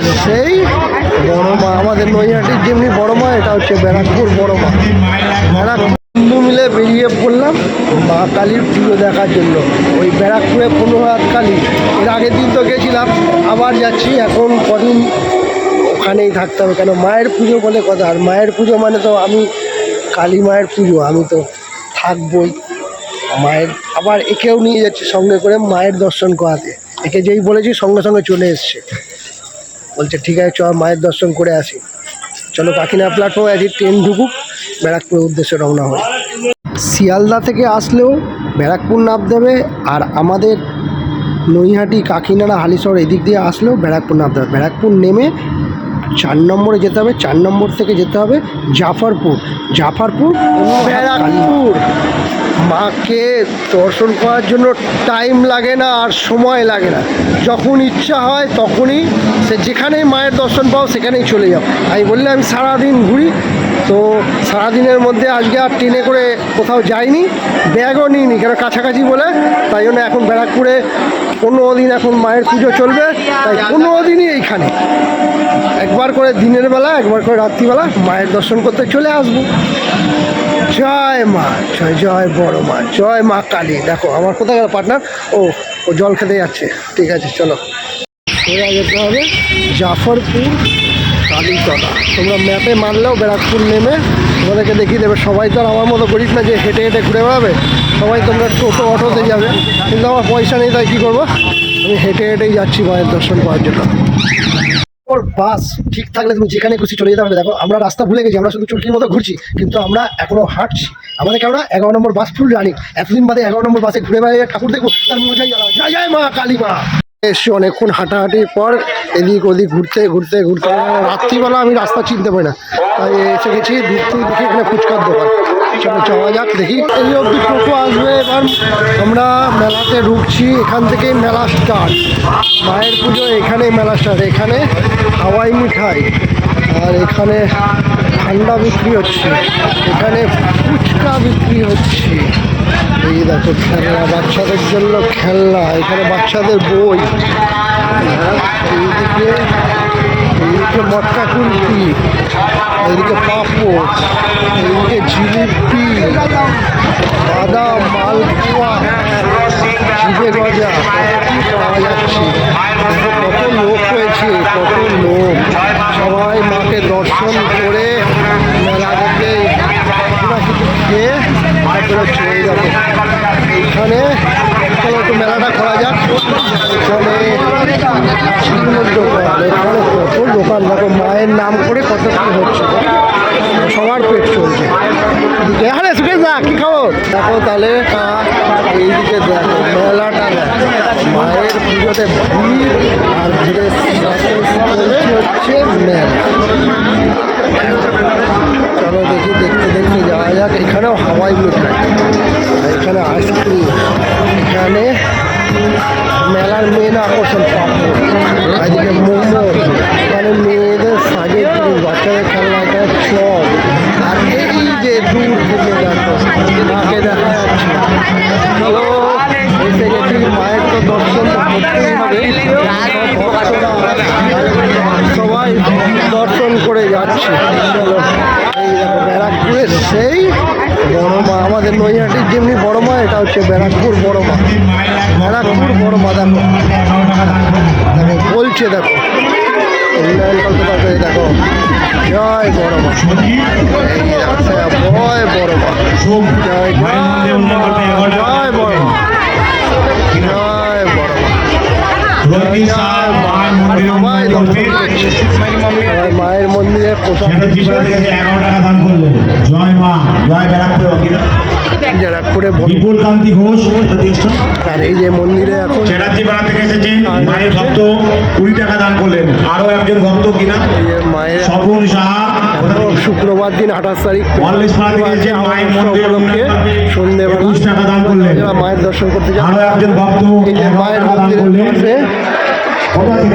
ব্যারাকপুরের সেই বড় মা, আমাদের নৈহাটির যেমনি বড় মা, এটা হচ্ছে ব্যারাকপুর বড় মা। ব্যারাকপুর বন্ধু মিলে বেরিয়ে পড়লাম মা কালীর পুজো দেখার জন্য। ওই ব্যারাকপুরে পনেরো হাত কালী। এর আগের দিন তো গেছিলাম, আবার যাচ্ছি, এখন কদিন ওখানেই থাকতে হবে। কেন, মায়ের পুজো বলে কথা, আর মায়ের পুজো মানে তো আমি কালী মায়ের পুজো, আমি তো থাকবই। মায়ের, আবার একেও নিয়ে যাচ্ছি সঙ্গে করে মায়ের দর্শন করাতে। একে যেই বলেছি সঙ্গে সঙ্গে চলে এসছে। বলছে, ঠিক আছে চ মায়ের দর্শন করে আসি। চলো কাকিনা প্ল্যাটফর্মে আজকে ট্রেন ঢুকুক ব্যারাকপুরের উদ্দেশ্যে রওনা হয় শিয়ালদা থেকে আসলেও ব্যারাকপুর নাম দেবে আর আমাদের নৈহাটি, কাকিনাড়া, হালিশহর এদিক দিয়ে আসলেও ব্যারাকপুর নামতে হবে ব্যারাকপুর নেমে চার নম্বরে যেতে হবে, চার নম্বর থেকে যেতে হবে জাফরপুর। জাফরপুর ব্যারাকপুর। মাকে দর্শন করার জন্য টাইম লাগে না আর সময় লাগে না। যখন ইচ্ছা হয় তখনই সে যেখানেই মায়ের দর্শন পাও সেখানেই চলে যাও। আমি বললে আমি সারাদিন ঘুরি, তো সারাদিনের মধ্যে আজকে আর ট্রেনে করে কোথাও যাইনি, ব্যাগও নিইনি, কেন কাছাকাছি বলে? তাই জন্য এখন ব্যারাকপুরে পনেরো দিন এখন মায়ের পুজো চলবে, তাই পনেরো দিনই এইখানে। একবার করে দিনের বেলা, একবার করে রাত্রিবেলা মায়ের দর্শন করতে চলে আসব। জয় মা, জয় জয় বড় মা, জয় মা কালী। দেখো, আমার কোথায় গেল পার্টনার ও ও জল খেতে যাচ্ছে। ঠিক আছে, চলো। যেতে হবে জাফরপুর কালীতলা। তোমরা ম্যাপে মারলেও ব্যারাকপুর নেমে তোমাদেরকে দেখিয়ে দেবে। সবাই তো আর আমার মতো গরিব না যে হেঁটে হেঁটে ঘুরে বেড়াবে? সবাই তোমরা টোটো অটোতে যাবে। কিন্তু আমার পয়সা নেই, তাই কী করব? আমি হেঁটে হেঁটেই যাচ্ছি মায়ের দর্শন করার জন্য। বাস। ঠিক থাকলে তুমি যেখানে খুশি চলে যেতে পারবে। দেখো, আমরা রাস্তা ভুলে গেছি, আমরা শুধু চুলকির মতো ঘুরছি, কিন্তু আমরা এখনও হাঁটছি। আমাদের আমরা এগারো নম্বর বাস ফুল রানিং এতদিন বাদে এগারো নম্বর বাসে ঘুরে বেড়াই ঠাকুর দেখব, তার মজাই আলাদা। জয় মা, কালী মা। এসছি অনেকক্ষণ হাঁটাহাঁটির পর এদিক ওদিক ঘুরতে ঘুরতে ঘুরতে, রাত্রিবেলা আমি রাস্তা চিনতে পারি না। তাই এসে গেছি ঢুকতে দেখি এখানে ফুচকার দোকান। চলো যাওয়া যাক, দেখি। এই অবধি টোটো আসবে, এবার আমরা মেলাতে ঢুকছি এখান থেকেই মেলা স্টার্ট মায়ের পুজো এখানেই মেলা স্টার্ট এখানে হাওয়াই মিঠাই, আর এখানে ঠান্ডা বিক্রি হচ্ছে। এখানে ফুচকা বিক্রি হচ্ছে। এই দেখো, খেলনা, বাচ্চাদের জন্য খেলনা, এখানে বাচ্চাদের বই। এইদিকে এইদিকে মটকা কুলফি, এইদিকে পাপড়, এইদিকে জিলিপি বাদাম মালপোয়া জিভে গজা পাওয়া যাচ্ছে দেখো কত লোক হয়েছে কত লোক সবাই মাকে দর্শন করে মেলা দেখে পুরা কিছু খেয়ে তারপরে চলে যাবে এখানে চলো একটু মেলাটা করা যাক। এখানে কত দোকান, দেখো মায়ের নাম করে কত কি হচ্ছে। সবার পেট চলছে। আরে সুখে যা, কি খবর? দেখো তাহলে, এইদিকে দেখো, মেলাটা মায়ের পুজোতে ভিড় আর ভিড়ের এখানে মেলার মেন আকর্ষণ পাপড় এদিকে মোমো এখানে মেয়েদের সাজে বাচ্চাদের খেলনা আমাদের নৈহাটির যেমনি বড় মা, এটা হচ্ছে ব্যারাকপুর বড় মা। ব্যারাকপুর বড় মা, দেখো। দেখো, বলছে, দেখো। দেখো। জয় বড় মা। জয় বড় মা। জয় জয় বড় জয় বড় মা। সবাই দর্শন সবাই মায়ের মন্দিরে প্রসাদ ব্যারাকপুর বিপুল কান্তি ঘোষ আর এই যে মন্দিরে এখন চ্যাটার্জি পাড়া থেকে এসেছেন মায়ের ভক্ত কুড়ি টাকা দান করলেন আরও একজন ভক্ত কিনা মায়ের স্বপন সাহা শুক্রবার দিন আঠাশ তারিখ মায়ের সন্ধ্যেবেলা টাকা দান করলেন মায়ের দর্শন করতে যান মায়ের টাকা দান মন্দিরের করলেন পাশে